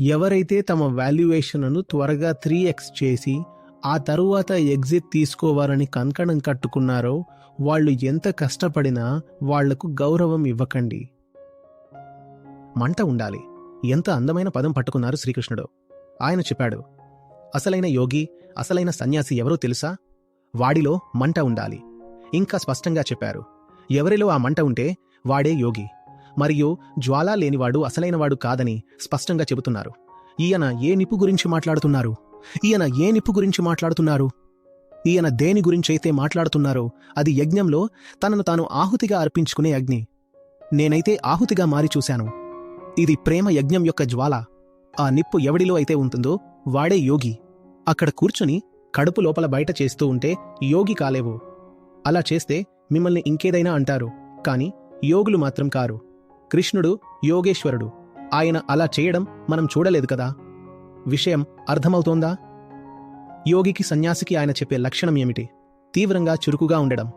ఎవరైతే తమ వాల్యుయేషన్ను త్వరగా త్రీ ఎక్స్ చేసి ఆ తరువాత ఎగ్జిట్ తీసుకోవాలని కంకణం కట్టుకున్నారో వాళ్ళు ఎంత కష్టపడినా వాళ్ళకు గౌరవం ఇవ్వకండి. మంట ఉండాలి. ఎంత అందమైన పదం పట్టుకున్నారు శ్రీకృష్ణుడు. ఆయన చెప్పాడు అసలైన యోగి అసలైన సన్యాసి ఎవరో తెలుసా? వాడిలో మంట ఉండాలి. ఇంకా స్పష్టంగా చెప్పారు ఎవరిలో ఆ మంట ఉంటే వాడే యోగి. మరియు జ్వాలా లేనివాడు అసలైనవాడు కాదని స్పష్టంగా చెబుతున్నారు. ఈయన ఏ నిప్పు గురించి మాట్లాడుతున్నారు? ఈయన ఏ నిప్పు గురించి మాట్లాడుతున్నారు? ఈయన దేని గురించైతే మాట్లాడుతున్నారో అది యజ్ఞంలో తనను తాను ఆహుతిగా అర్పించుకునే అగ్ని. నేనైతే ఆహుతిగా మారి చూశాను. ఇది ప్రేమ యజ్ఞం యొక్క జ్వాల. ఆ నిప్పు ఎవడిలో అయితే ఉంటుందో వాడే యోగి. అక్కడ కూర్చుని కడుపు లోపల బయట చేస్తూ ఉంటే యోగి కాలేవు. అలా చేస్తే మిమ్మల్ని ఇంకేదైనా అంటారు కాని యోగులు మాత్రం కారు. కృష్ణుడు యోగేశ్వరుడు. ఆయన అలా చేయడం మనం చూడలేదు కదా? విషయం అర్థమవుతోందా? యోగికి సన్యాసికి ఆయన చెప్పే లక్షణం ఏమిటి? తీవ్రంగా చురుకుగా ఉండడం.